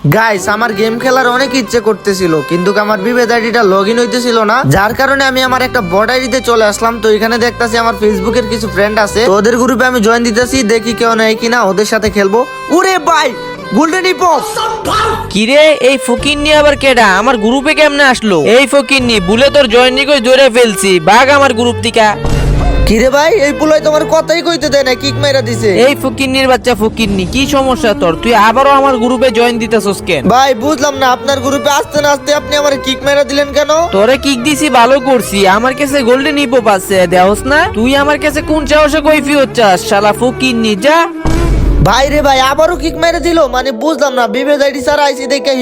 Guys আমার game খেলার অনেক ইচ্ছে করতেছিল, কিন্তু আমার বিভেদ আইডিটা লগ ইন হইতেছিল না। যার কারণে আমি আমার একটা বড় আইডিতে চলে আসলাম, তো এখানে দেখতাছি আমার ফেসবুকের কিছু ফ্রেন্ড আছে। তো ওদের গ্রুপে আমি জয়েন দিতেছি, দেখি কেউ নেই কিনা, ওদের সাথে খেলব। উরে ভাই গোল্ডেন হিপপ কিরে এই ফকিন্নি আবার কেডা? আমার গ্রুপে কেমনে আসলো? এই ফকিন্নি, বুলে তোর জয়েন্টি কই ধরে ফেলছি। বাঘ আমার গ্রুপ থেকে কিরে ভাই এই পুলাই তোমার কথাই কইতে দেয় না কিক মাইরা দিছে। এই ফুকিন্নির বাচ্চা ফুকিন্নি কি সমস্যা তোর? তুই আবারও আমার গ্রুপে জয়েন দিতেছস কেন? ভাই বুঝলাম না আপনার গ্রুপে আসতে না আসতে আপনি আমার কিক মাইরা দিলেন কেন? তোরে কিক দিছি ভালো করছি। আমার কাছে গোল্ডেন ইপো পাচ্ছে দেহস না? তুই আমার কাছে কোন সাহসে কইফি হচ্ছাস শালা ফুকিন্নি যা। ভাই রে ভাই আবারও কিক মেরে দিল? মানে বুঝলাম না বিভেদ আইডি স্যার আইসি দেখে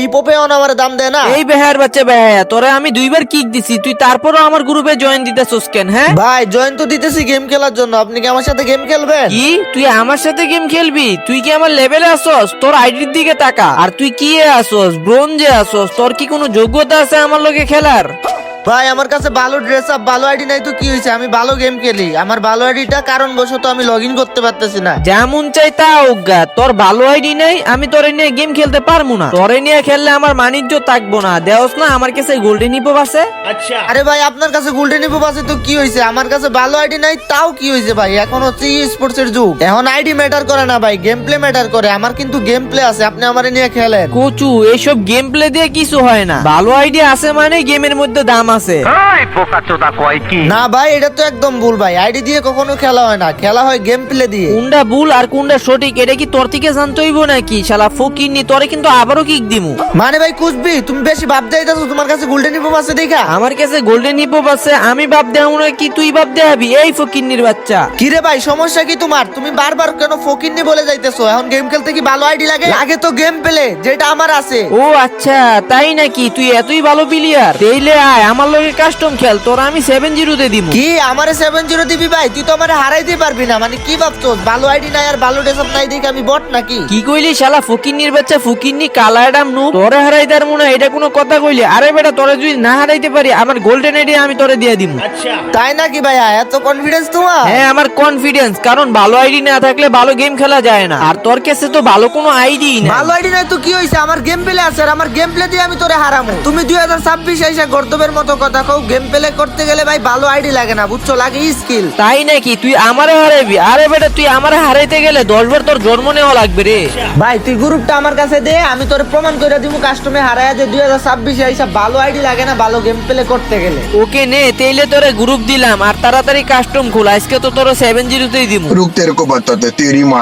আমার দাম দেয় না। এই বেহার বাচ্চা বেহায়া তোরে আমি দুইবার কিক দিছি তুই তারপরও আমার গ্রুপে জয়েন দিতেছস কেন হ্যাঁ? ভাই জয়েন তো দিতেছি গেম খেলার জন্য আপনি কি আমার সাথে গেম খেলবেন? কি? তুই আমার সাথে গেম খেলবি? তুই কি আমার লেভেলে আসছস? তোর আইডির দিকে তাকা। আর তুই কি আসছস? ব্রোঞ্জে আসছস? তোর কি কোনো যোগ্যতা আছে আমার লগে খেলার? ভাই আমার কাছে ভালো ড্রেস আপ ভালো আইডি নাই তো কি হয়েছে? আমি ভালো গেম খেলি। আমার ভালো আইডিটা কারণ বশত আমি লগ ইন করতে পারতেছি না। যেমন চাই তা অজ্ঞা তোর ভালো আইডি নাই আমি তোরে নিয়ে গেম খেলতে পারব না। তোরে নিয়ে খেললে আমার বাণিজ্য থাকব না। দেওস না আমার কাছে গোল্ডেন হিপো আছে। আরে ভাই আপনার কাছে গোল্ডেন হিপপ আছে তো কি হয়েছে? আমার কাছে ভালো আইডি নাই তাও কি হয়েছে ভাই? এখন হচ্ছে স্পোর্টস এর যুগ। এখন আইডি ম্যাটার করে না ভাই গেম প্লে ম্যাটার করে। আমার কিন্তু গেম প্লে আছে আপনি আমারে নিয়ে খেলেন। কোচু এইসব গেম প্লে দিয়ে কিছু হয় না। ভালো আইডি আছে মানে গেমের মধ্যে দাম আছে। না ভাই এটা তো একদম ভুল ভাই। আইডি দিয়ে কখনো খেলা হয় না। খেলা হয় গেম প্লে দিয়ে। কোনটা ভুল আর কোনটা সঠিক এটা কি তোর থেকে জানতে হইব নাকি? শালা ফকিরনি তোরে কিন্তু আবারও কিক দিমু। মানে ভাই কুসবি তুমি বেশি ভাব যাইতাছো তোমার কাছে গোল্ডেন হিপপ আছে দেখা? আমার কাছে গোল্ডেন হিপো আছে আমি বাপ দেব না কি তুই বাপ দেহাবি এই ফকিরনির বাচ্চা। কিরে ভাই সমস্যা কি তোমার? তুমি বারবার কেন ফকিন্নি বলে যাইতেছো? এখন গেম খেলতে কি ভালো আইডি লাগে? লাগে তো গেম প্লে যেটা আমার আছে। ও আচ্ছা তাই নাকি? তুই এতই ভালো প্লেয়ার তেইলে আয় আমার লগে কাস্টম খেল। তোর আমি সেভেন জিরোতে দিব কি? আমারে সেভেন জিরো দিবি ভাই? তুই তো আমারে হারাইতে পারবি না। মানে কি ভাবছ ভালো আইডি নাই আর ভালো নাই দেখে আমি বট নাকি? কি কইলি শালা? ফকিন্নির বাচ্চা ফকিন্নি কালাডাম নু তোরে হারাই মনে এটা কোনো কথা কইলি। আরে বেটা তোরে যদি না হারাইতে পারি আমার গোল্ডেন আইডি আমি তোরে দিয়ে দিব তাই নাকি ভাইয়া? এত কনফিডেন্স তোমার? হ্যাঁ আমার কনফিডেন্স কারণ ভালো আইডি না থাকলে ভালো গেম খেলা যায় না। আর তোর কাছে তো ভালো কোনো আইডি না ভালো আইডি নাই তো কি হইছে? আমার গেম প্লে আছে আর আমার গেম প্লে দিয়ে আমি তোরে হারামু। তুমি দুই হাজার ছাব্বিশ এসে গর্তবের মতো কথা কও গেম প্লে করতে গেলে ভাই ভালো আইডি লাগে না বুঝছ? লাগে স্কিল তাই নাকি? তুই আমারে হারাইবি আরে বেটা তুই আমারে হারাইতে গেলে তোর জন্ম নেওয়া লাগবে রে। ভাই তুই গ্রুপটা আমার কাছে দে আমি তোর প্রমাণ করে দিব কাস্টমে হারায় যে দুই হাজার ছাব্বিশে এইসব ভালো আইডি লাগে না ভালো গেম প্লে করতে গেলে। ওকে নে তেলে তোরে গ্রুপ দিলাম আর তাড়াতাড়ি কাস্টম খোল আজকে তো তোর সেভেন জিরোতেই দিব রুখ তেরকো বাত্তাতে তেরি মা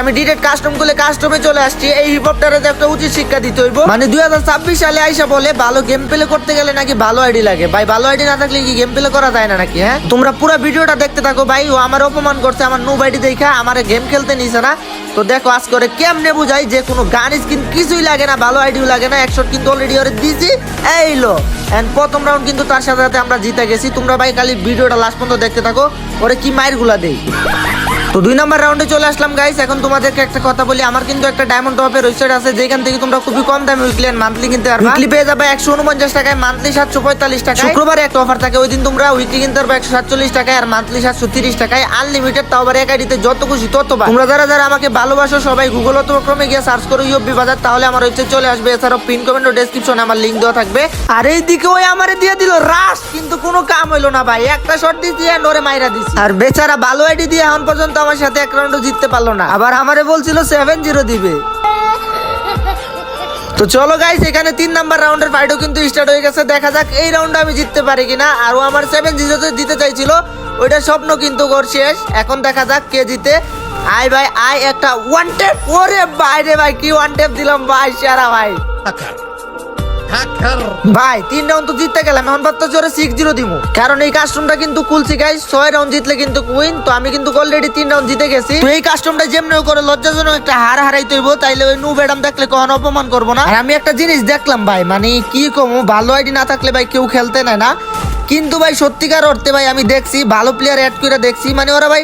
আমি ডিরেক্ট কাস্টম করলে কাস্টমে চলে আসছি। এই হিপ একটা উচিত শিক্ষা দিতে হইব। মানে দুই হাজার ছাব্বিশ সালে আইসা বলে, ভালো গেম প্লে করতে গেলে নাকি ভালো আইডি লাগে। ভাই, ভালো আইডি না থাকলে কি গেম প্লে করা যায় না নাকি হ্যাঁ? তোমরা পুরো ভিডিওটা দেখতে থাকো, ভাই, ও আমার অপমান করছে, আমার নো আইডি দেখা, আমার গেম খেলতে নিছে না। তো দেখো আজ করে কেমনে বুঝাই যে কোনো গান স্কিন কিছুই লাগে না, ভালো আইডিও লাগে না একশো কিন্তু অলরেডি ওরে দিছি, এই লো। এন্ড প্রথম রাউন্ড কিন্তু তার সাথে সাথে আমরা জিতে গেছি। তোমরা ভাই খালি ভিডিওটা লাস্ট পর্যন্ত দেখতে থাকো, ওরে কি মায়েরগুলা দেই? তো দুই নাম্বার রাউন্ডে চলে আসলাম গাইস এখন তোমাদেরকে একটা কথা বলি। আমার কিন্তু একটা ডায়মন্ড টপের ওয়েবসাইট আছে যেখান থেকে তোমরা খুবই কম দামে উইকলি এন্ড মান্থলি কিনতে পারবে। উইকলি পেয়ে যাবে একশো উনপঞ্চাশ টাকায় মান্থলি সাতশো পঁয়তাল্লিশ টাকা শুক্রবারে একটা অফার থাকে ওই দিন তোমরা উইকলি কিনতে পারবে একশো সাতচল্লিশ টাকায় আর মান্থলি সাতশো তিরিশ টাকায়। আনলিমিটেড তাও আবার এক আইডিতে যত খুশি তত। তোমরা যারা যারা আমাকে ভালোবাসো সবাই গুগল অথবা ক্রমে গিয়ে সার্চ করো ইউপি বাজার তাহলে আমার ওয়েবসাইট চলে আসবে। এছাড়াও পিন কমেন্ট ও ডেসক্রিপশনে আমার লিঙ্ক দেওয়া থাকবে। আর এই দিকে ওই আমারে দিয়ে দিল রাশ কিন্তু কোনো কাম হইল না ভাই। একটা শট দিছি আর নরে মাইরা দিছি। আর বেচারা ভালো আইডি দিয়ে এখন পর্যন্ত আমার সাথে এক রাউন্ডও জিততে পারল না। আবার আমারে বলছিল সেভেন জিরো দিবে। তো চলো গাইস এখানে তিন নাম্বার রাউন্ডের ফাইটও কিন্তু স্টার্ট হয়ে গেছে। দেখা যাক এই রাউন্ডে আমি জিততে পারি কিনা। আর ও আমার সেভেন জিরোতে দিতে চাইছিল, ওইটা স্বপ্ন কিন্তু ওর শেষ। এখন দেখা যাক কে জিতে। আয় ভাই, আই একটা ওয়ান টেপ ওরে বাইরে ভাই, কি ওয়ান টেপ দিলাম ভাই, সারা ভাই। ভাই, তিন রাউন্ড তো জিততে গেলাম, এখন ভাবতে জোরে সিক্স জিরো দিব কারণ এই কাস্টমটা কিন্তু কুলছি গাইস ছয় রাউন্ড জিতলে কিন্তু উইন তো আমি কিন্তু অলরেডি তিন রাউন্ড জিতে গেছি। তো এই কাস্টমটা যেমনি করে, লজ্জাজনক একটা হার হারাই হইব তাইলে ওই নু ম্যাডাম দেখলে কখনো অপমান করব না। আর আমি একটা জিনিস দেখলাম, ভাই মানে কি কমু, ভালো আইডি না থাকলে ভাই কেউ খেলতে নেয় না। কিন্তু ভাই, সত্যিকার অর্থে ভাই, আমি দেখছি, ভালো প্লেয়ার অ্যাড করে দেখছি মানে ওরা ভাই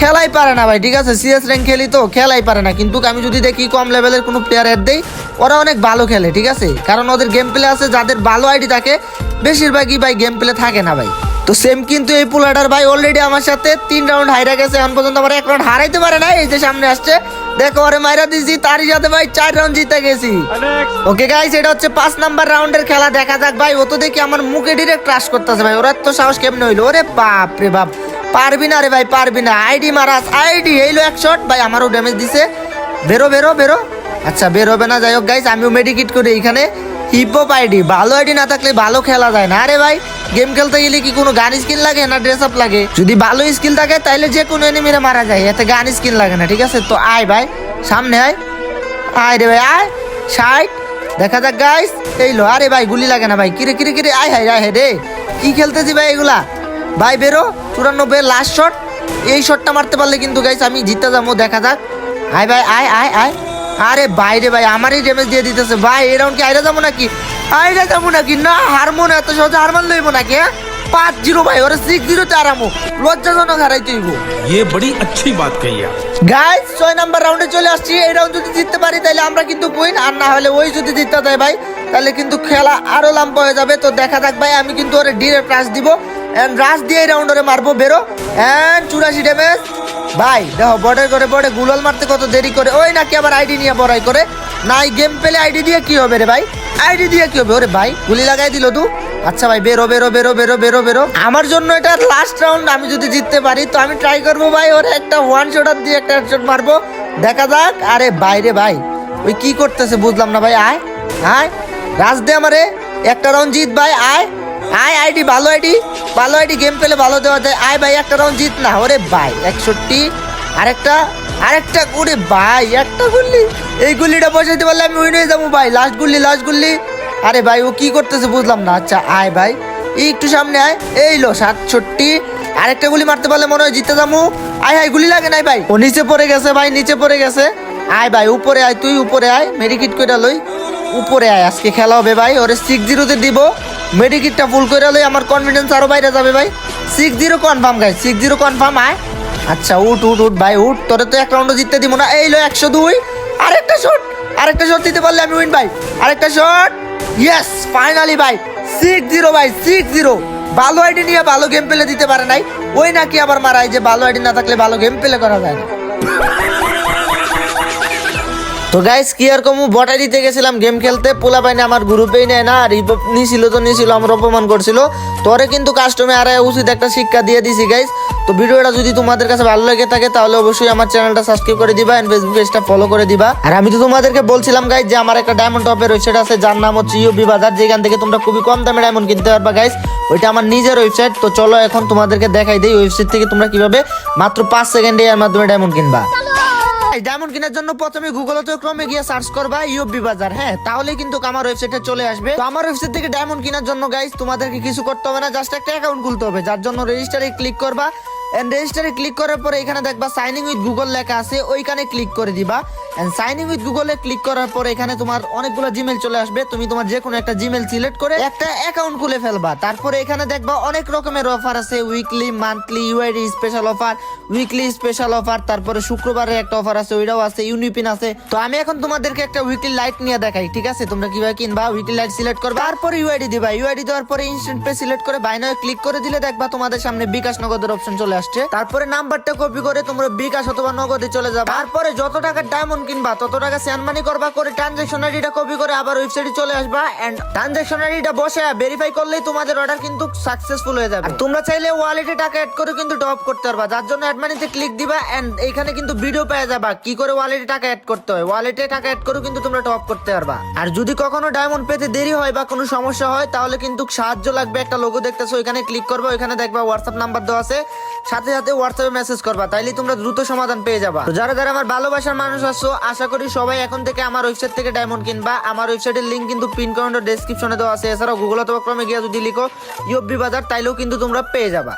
খেলাই পারে না ভাই, ঠিক আছে? সিএস র্যাঙ্ক খেলি তো, খেলাই পারে না। কিন্তু আমি যদি দেখি কম লেভেলের কোনো প্লেয়ার অ্যাড দেই, ওরা অনেক ভালো খেলে, ঠিক আছে? কারণ ওদের গেম প্লে আছে, যাদের ভালো আইডি থাকে, বেশিরভাগই ভাই গেম প্লে থাকে না ভাই। তো সেম কিন্তু এই পোলাটার ভাই অলরেডি আমার সাথে তিন রাউন্ড হাইরা গেছে, এখন পর্যন্ত আমার এক রাউন্ড হারাইতে পারে না এই যে সামনে আসছে। দেখো আরে মাইরা দিয়েছি তারই সাথে ভাই চার রাউন্ড জিতে গেছি। ওকে গাইস এটা হচ্ছে পাঁচ নাম্বার রাউন্ডের খেলা, দেখা যাক ভাই। ও তো দেখি আমার মুখে ডিরেক্ট ক্রাশ করতেছে ভাই, ওরা তো সাহস কেমনে হইল? ওরে বাপ রে বাপ। পারবি না রে ভাই, পারবি না। আইডি মারাস আইডি এইলো এক শট ভাই, আমারও ড্যামেজ দিছে। বেরো বেরো বেরো। আচ্ছা বের হবে না, যাই হোক গাইস আমিও মেডিকেট করি এখানে হিপহপ আইডি, ভালো আইডি না থাকলে ভালো খেলা যায় না। আরে ভাই গেম খেলতে গেলে কি কোনো গান স্কিন লাগে না ড্রেস আপ লাগে? যদি ভালো স্কিল থাকে, তাইলে যে কোনো এনিমিরে মারা যায়। এতে গান স্কিন লাগে না, ঠিক আছে? তো আয় ভাই, সামনে আয়। আয় রে ভাই, আয়। সাইড দেখা যাক গাইস এই লো। আরে ভাই, গুলি লাগে না ভাই। কিরে কিরে কিরে? আয় আয় রে। কি খেলতেছি ভাই এগুলা? ভাই বেরো চুরানব্বই লাস্ট শট এই শটটা মারতে পারলে কিন্তু গাইস আমি জিতে যাবো দেখা যাক আয় ভাই আয় আয় আয় আরে বাইরে ভাই আমারই ড্যামেজ দিয়ে দিতেছে ভাই এই রাউন্ড কি আইরা যাবো নাকি আইরা যাবো নাকি না হারমো না এত সহজে হারমান লইবো নাকি হ্যাঁ পাঁচ জিরো ভাই ওরা সিক্স জিরোতে আরামো লজ্জাজনক হারাইতে হইব ये बड़ी अच्छी बात कही आप গাইস ছয় নাম্বার রাউন্ডে চলে আসছি এই রাউন্ড যদি জিততে পারি তাহলে আমরা কিন্তু কুইন আর না হলে ওই যদি জিততে দেয় ভাই তাহলে কিন্তু খেলা আরো লম্বা হয়ে যাবে তো দেখা যাক ভাই আমি কিন্তু ওরে ডিরেক্ট রাশ দিব এন্ড রাশ দিয়ে এই রাউন্ড ওরে মারবো, বেরো। এন্ড চুরাশি ড্যামেজ ভাই, দেখো বর্ডার করে বর্ডে গুলল মারতে কত দেরি করে। ওই নাকি আবার আইডি নিয়ে বড়াই করে। নাই গেম পেলে আইডি দিয়ে কি হবে রে ভাই? আইডি দিয়ে কি হবে? ওরে ভাই, গুলি লাগাই দিল তু। আচ্ছা ভাই, বেরো বেরো বেরো বেরো বেরো বেরো। আমার জন্য এটা লাস্ট রাউন্ড আমি যদি জিততে পারি, তো আমি ট্রাই করব ভাই। ওরে একটা ওয়ান শটার দিয়ে একটা শট মারবো। দেখা যাক। আরে বাইরে ভাই, ওই কি করতেছে বুঝলাম না ভাই, আয় আয়। রাজ দে আমারে। একটা রাউন্ড জিত ভাই, আয়। আয়, আইডি, ভালো আইডি। ভালো আইডি গেম পেলে ভালো দেওয়া যায়। আয় ভাই, একটা রাউন্ড জিত না। ওরে ভাই, একষট্টি। আরেকটা আরেকটা ওরে ভাই, একটা গুল্লি এই গুল্লিটা বসাইতে পারলে আমি উইন হয়ে যাব ভাই। লাস্ট গুল্লি লাস্ট গুল্লি আরে ভাই, ও কি করতেছে বুঝলাম না। আচ্ছা আয় ভাই। একটু সামনে আয়। এই লো, সাতষট্টি। আরেকটা গুলি মারতে পারলে মনে হয় জিতে যাব। আয় হাই গুলি লাগে নাই ভাই। ও নিচে পড়ে গেছে ভাই, নিচে পড়ে গেছে। আয় ভাই, উপরে আয়, তুই উপরে আয়। মেডিকিট করে লই। উপরে আয়, আজকে খেলা হবে ভাই। ওরে সিক্স জিরোতে দিব। মেডিকিটটা ফুল করে লই আমার কনফিডেন্স আরও বাইরে যাবে ভাই। Six zero confirm guy six zero confirm আয়। আচ্ছা উঠ উঠ উঠ, ভাই, উঠ। তোরে তো এক রাউন্ডও জিততে দিব না। এই লো একশো দুই। আরেকটা শট আরেকটা শট দিতে পারলে আমি উইন ভাই। আরেকটা শট ইয়েস ফাইনালি ভাই সিক্স জিরো ভাই সিক্স জিরো ভালো আইডি নিয়ে ভালো গেম পেলে দিতে পারে নাই। ওই নাকি আবার মারাই যে ভালো আইডি না থাকলে ভালো গেম পেলে করা যায় না। তো গাইস কি আর কমু? বটাই দিতে গেছিলাম গেম খেলতে। পোলা পাইনি আমার গ্রুপেই নেয় না, আর রিপোর্ট নিছিল তো নিছিল, আমার অপমান করছিল। তোরে কিন্তু কাস্টমে আর উচিত একটা শিক্ষা দিয়ে দিছি গাইস তো ভিডিওটা যদি তোমাদের কাছে ভালো লেগে থাকে, তাহলে অবশ্যই আমার চ্যানেলটা সাবস্ক্রাইব করে দিবা এন্ড ফেসবুক পেজটা ফলো করে দিবা। আর আমি তো তোমাদেরকে বলছিলাম গাইস যে আমার একটা ডায়মন্ড টপের ওয়েবসাইট আছে, যার নাম হচ্ছে ইউবি বাজার যেখান থেকে তোমরা খুবই কম দামে ডায়মন্ড কিনতে পারবা গাইস ওইটা আমার নিজের ওয়েবসাইট তো চলো এখন তোমাদেরকে দেখাই দেই ওয়েবসাইট থেকে তোমরা কীভাবে মাত্র পাঁচ সেকেন্ডে এর মাধ্যমে ডায়মন্ড কিনবা। ডায়মন্ড কেনার জন্য প্রথমে গুগল তো ক্রমে গিয়ে সার্চ করবা ইউবি বাজার। হ্যাঁ তাহলে কিন্তু আমার ওয়েবসাইটে চলে আসবে। তো আমার ওয়েবসাইট থেকে ডায়মন্ড কেনার জন্য গাইস তোমাদেরকে কিছু করতে হবে না জাস্ট একটা অ্যাকাউন্ট খুলতে হবে, যার জন্য রেজিস্টারে ক্লিক করবা। এন্ড রেজিস্টারে ক্লিক করার পরে এখানে দেখবা সাইনিং উইথ গুগল লেখা আছে, ওইখানে ক্লিক করে দিবা। সাইনিং উইথ গুগলে ক্লিক করার পরে এখানে তোমার অনেকগুলো জিমেল চলে আসবে। তুমি তোমার যে কোনো একটা জিমেল সিলেক্ট করে একটা অ্যাকাউন্ট খুলে ফেলবা। তারপরে এখানে দেখবা অনেক রকমের অফার আছে। Weekly monthly UID special offer weekly special offer তারপরে একটা অফার আছে, ওইটাও আছে ইউনিপিন আছে। তো আমি এখন তোমাদেরকে একটা উইকলি লাইট নিয়ে দেখাই, ঠিক আছে? তোমরা কীভাবে কিনবা উইকলি লাইট সিলেক্ট করবা। তারপরে ইউআইডি দিবা। ইউআইডি দেওয়ার পরে ইনস্ট্যান্ট পে সিলেক্ট করে বাইনায় ক্লিক করে দিলে দেখবা তোমাদের সামনে বিকাশ নগদের অপশন চলে আসছে। তারপরে নাম্বারটা কপি করে তোমরা বিকাশ অথবা নগদে চলে যাবে। তারপরে যত টাকা ডায়মন্ড কিনবা তত টাকা সেন্ড মানি করবা, করে ট্রানজাকশন আইডিটা কপি করে আবার ওয়েবসাইটে চলে আসবা এন্ড ট্রানজাকশন আইডিটা বসে ভেরিফাই করলেই তোমাদের অর্ডার কিন্তু সাকসেসফুল হয়ে যাবে। তোমরা চাইলে ওয়ালেটে টাকা অ্যাড করে কিন্তু টপ করতে পারবা। যার জন্য অ্যাড মানিতে ক্লিক দিবা এন্ড এখানে কিন্তু ভিডিও পেয়ে যাবা, কি করে ওয়ালেটে টাকা অ্যাড করতে হয়। ওয়ালেটে টাকা অ্যাড করে কিন্তু তোমরা টপ করতে পারবা। আর যদি কখনো ডায়মন্ড পেতে দেরি হয় বা কোনো সমস্যা হয়, তাহলে কিন্তু সাহায্য লাগবে, একটা লোগো দেখতেছো, ওইখানে ক্লিক করবা, ওইখানে দেখবা হোয়াটসঅ্যাপ নাম্বার দেওয়া আছে, সাথে সাথে হোয়াটসঅ্যাপে মেসেজ করবা, তাইলে তোমরা দ্রুত সমাধান পেয়ে যাবা। যারা যারা আমার ভালোবাসার মানুষ আছো আশা করি সবাই এখন থেকে আমার ওয়েবসাইট থেকে ডায়মন্ড কিনবা। আমার ওয়েবসাইটের লিঙ্ক কিন্তু পিন কমেন্ট ডেসক্রিপশনে দেওয়া আছে। এছাড়াও গুগল অথবা ক্রমে গিয়ে যদি লিখো ইউবি বাজার তাইলেও কিন্তু তোমরা পেয়ে যাবা।